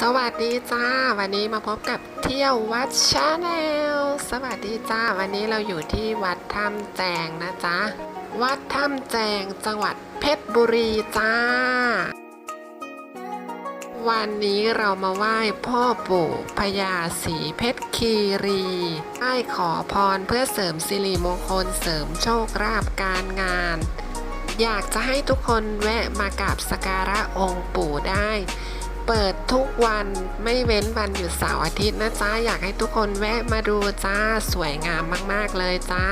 สวัสดีจ้า วันนี้มาพบกับเที่ยววัดชาแนลสวัสดีจ้า วันนี้เราอยู่ที่วัดถ้ำแจงนะจ๊ะ วัดถ้ำแจงจังหวัดเพชรบุรีจ้า วันนี้เรามาไหว้พ่อปู่พญาศรีเพชรคีรีไหว้ขอพรเพื่อเสริมสิริมงคลเสริมโชคลาภการงาน อยากจะให้ทุกคนแวะมากราบสกการะองค์ปู่ได้ เปิดทุกวันไม่เว้นวันหยุดเสาร์อาทิตย์นะจ๊ะ อยากให้ทุกคนแวะมาดูจ้า สวยงามมาก ๆ เลยจ้า